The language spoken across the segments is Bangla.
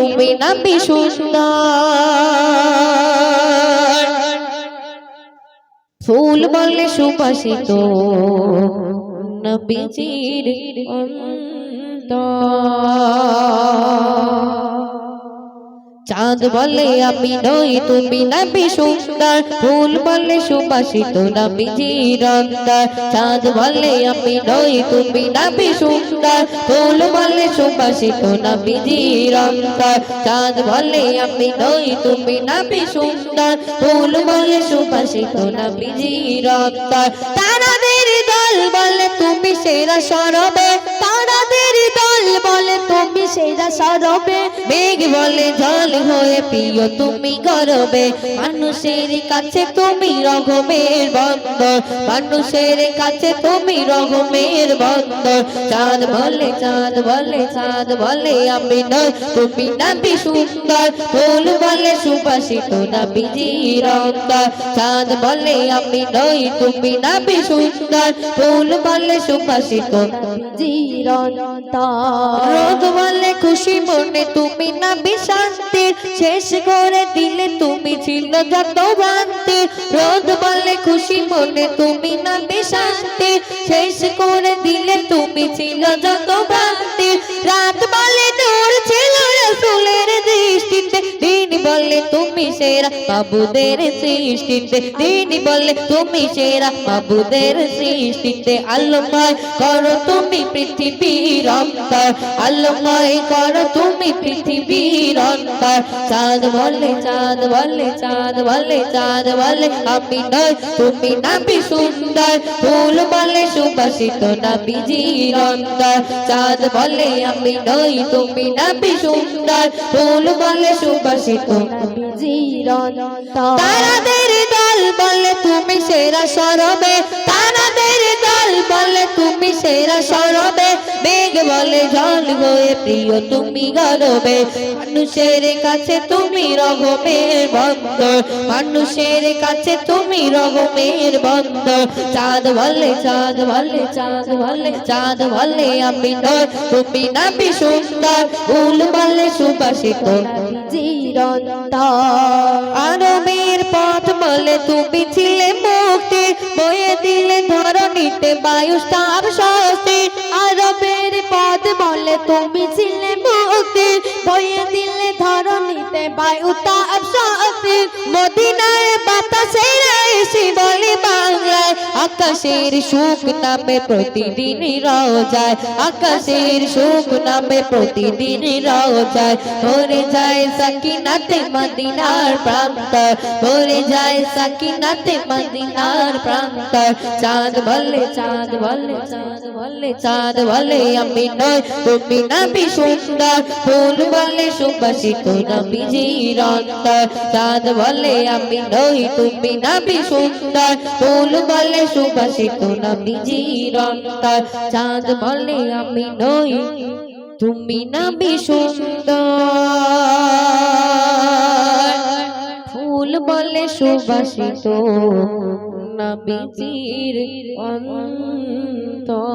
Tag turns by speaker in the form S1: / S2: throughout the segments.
S1: তুমি না সুন্দর? ফুল বলে সুবাসিত নবীজির চাঁদ বলে আমি নই, তুমি নবী সুন্দর। ফুল বলে সুবাসিত নবীজির অন্তর চাঁদ বলে আমি নই, তুমি নবী সুন্দর। ফুল বলে সুবাসিত নবীজির অন্তর চাঁদ বলে আমি নই, তুমি নবী সুন্দর। ফুল বলে সুবাসিত নবীজির অন্তর তারাদের দল বলে তুমি সেরা সরবে। তারাদের দল বলে তুমি সেরা সরবে। মেঘ বলে জল হয়ে প্রিয় তুমি গরবে। মানুষের কাছে তুমি রঘমের বন্দর। মানুষের কাছে তুমি রঘমের বন্দর। চাঁদ বলে চাঁদ বলে চাঁদ বলে আমি নয় তুমি নাবি সুন্দর। ফুল বলে সুবাসিত নাবিজির অন্তর চাঁদ বলে আমি নই, তুমি নাবি সুন্দর। ফুল বলে সুবাসিত নাবিজির অন্তর রোদ বলে খুশি মনে তুমি না বিশান্তি শেষ করে দিলে তুমি ছিল যত ভ্রান্তি রোদ বলে খুশি মনে তুমি না বিশান্তি শেষ করে দিলে তুমি ছিল যত ভ্রান্তি রাত বলে সেরা বাবুদের সৃষ্টিতে। দিন বলে তুমি সেরা বাবুদের সৃষ্টিতে আল্লাহ করো, তুমি পৃথিবীর অন্তর। আল্লাহ করো, তুমি পৃথিবীর অন্তর। চাঁদ বলে চাঁদ বলে চাঁদ বলে চাঁদ বলে আমি নয় তুমি নাবি সুন্দর। ফুল বলে সুবাসিত নাবিজির অন্তর। চাঁদ বলে আমি নই, তুমি নাবি সুন্দর। ফুল বলে সুবাসিত নাবিজির অন্তর তারাদের দল বলে তুমি সেরা সরবে। বলে তুমি সেরা সরবে মেঘ বলে জল হয়ে প্রিয় তুমি গরবে। মানুষের কাছে তুমি রঘমের বন্দর। মানুষের কাছে তুমি রঘমের বন্দর। চাঁদ বলে চাঁদ বলে চাঁদ বলে চাঁদ বলে আমি নয়। তুমি নাবি সুন্দর, ফুল বলে সুবাসিত। আরবের পথ বলে তুমি ছিলে মুক্তি বয়ে দিলে ধরণীতে বায়ু স্তাব স্বস্তি আরবের পথ বলে, তুমি ছিলে মুক্তি বয়ে দিলে ধরণীতে বায়ু তাপ স্বস্তি মদিনায় বাতাসে এসে বলে বাংলায়। আকাশের সুখ নামে প্রতিদিন রোজায়। আকাশের সুখ নামে প্রতিদিন রোজায়। ভরে যায় সাকিনাতে মদিনার প্রান্ত ভরে যায় সাকিনাতে মদিনার প্রান্ত চাঁদ বলে চাঁদ বলে চাঁদ বলে চাঁদ বলে, আমি নয় তুমি নবী সুন্দর, ফুল বলে সুবাসিত নবীজির অন্তর চাঁদ বলে আমি নই, তুমি নবী সুন্দর, ফুল বলে সুবাসিত নবীজির অন্তর চাঁদ বলে আমি নই, তুমি নবী সুন্দর। ফুল বলে সুবাসিত অন্তর।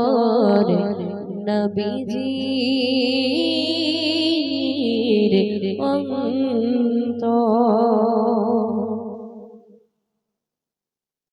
S1: নবীজির